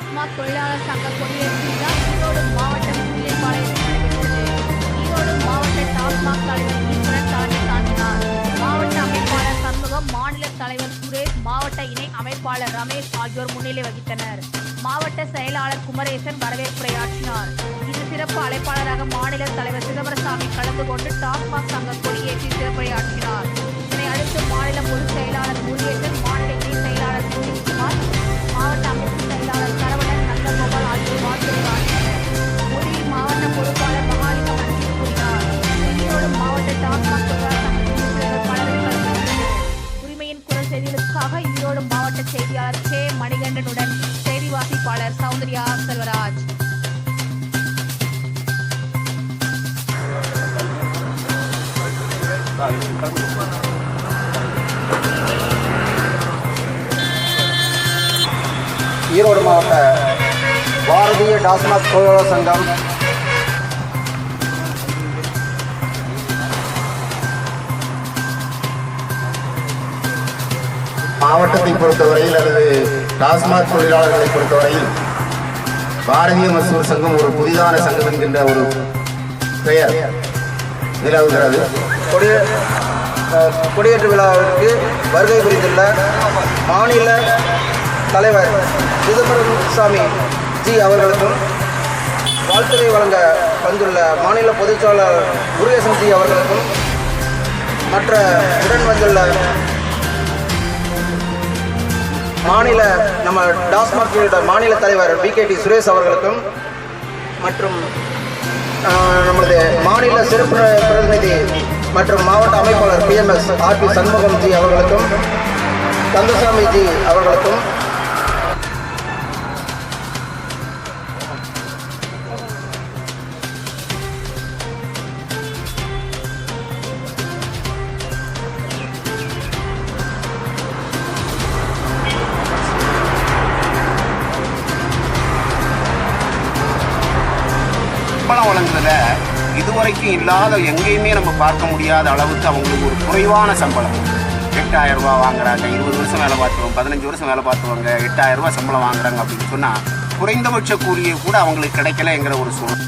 டாஸ்மாக் தொழிலாளர் சங்க கொடியேற்று விழா ஈரோடு மாவட்டம் முல்லைப்பாளையம் நடைபெற்றது ஈரோடு மாவட்ட டாஸ்மாக் தலைவர் ஈஸ்வரன் தலைமை தாங்கினார் மாவட்ட அமைப்பாளர் சண்முகம் மாநில தலைவர் சுரேஷ் மாவட்ட இணை அமைப்பாளர் ரமேஷ் ஆகியோர் முன்னிலை வகித்தனர். மாவட்ட செயலாளர் குமரேசன் வரவேற்புரையாற்றினார் இது சிறப்பு அழைப்பாளராக மாநில தலைவர் சிதம்பரசாமி கலந்து கொண்டு டாஸ்மாக் சங்க கொடியேற்றி சிறப்புரையாற்றினார். இதனை அடுத்து மாநில பொதுச் செயலாளர் முருகேசன் மாநில மாவட்ட செய்தியாளர் கே. மணிகண்டனுடன் செய்தி வாசிப்பாளர் சௌந்தர்யா செல்வராஜ். ஈரோடு மாவட்ட பாரதிய டாஸ்மாக் தொழிலாளர் சங்கம் மாவட்டத்தை பொறுத்தவரையில் அல்லது டாஸ்மாக் தொழிலாளர்களை பொறுத்தவரையில் பாரதிய மசூர் சங்கம் ஒரு புதிதான சங்கம் என்கின்ற ஒரு பெயர் நிலவுகிறது. கொடியே கொடியேற்று விழாவிற்கு வருகை புரிந்துள்ள மாநில தலைவர் சிதம்பரம் சாமி ஜி அவர்களுக்கும் வாழ்த்துறை வழங்க வந்துள்ள மாநில பொதுச்செயலாளர் முருகேசன் ஜி அவர்களுக்கும் மற்ற உடன் வந்துள்ள மாநில நம்ம டாஸ்மாக் மாநில தலைவர் டி சுரேஷ் அவர்களுக்கும் மற்றும் நமது மாநில சிறப்பு பிரதிநிதி மற்றும் மாவட்ட அமைப்பாளர் பிஎம்எஸ் ஆர்பி சண்முகம் ஜி அவர்களுக்கும் கந்தசாமி ஜி அவர்களுக்கும் சம்பளம் வழங்குறதுல இதுவரைக்கும் இல்லாத எங்கேயுமே நம்ம பார்க்க முடியாத அளவுக்கு அவங்களுக்கு ஒரு குறைவான சம்பளம். எட்டாயிரம் ரூபா வாங்குறாங்க இருபது வருஷம் வேலை பார்த்துருவோம் பதினஞ்சு வருஷம் வேலை பார்த்துருவாங்க எட்டாயிரம் ரூபாய் சம்பளம் வாங்குறாங்க அப்படின்னு சொன்னால் குறைந்தபட்ச கூலியை கூட அவங்களுக்கு கிடைக்கலங்கிற ஒரு சூழ்நிலை.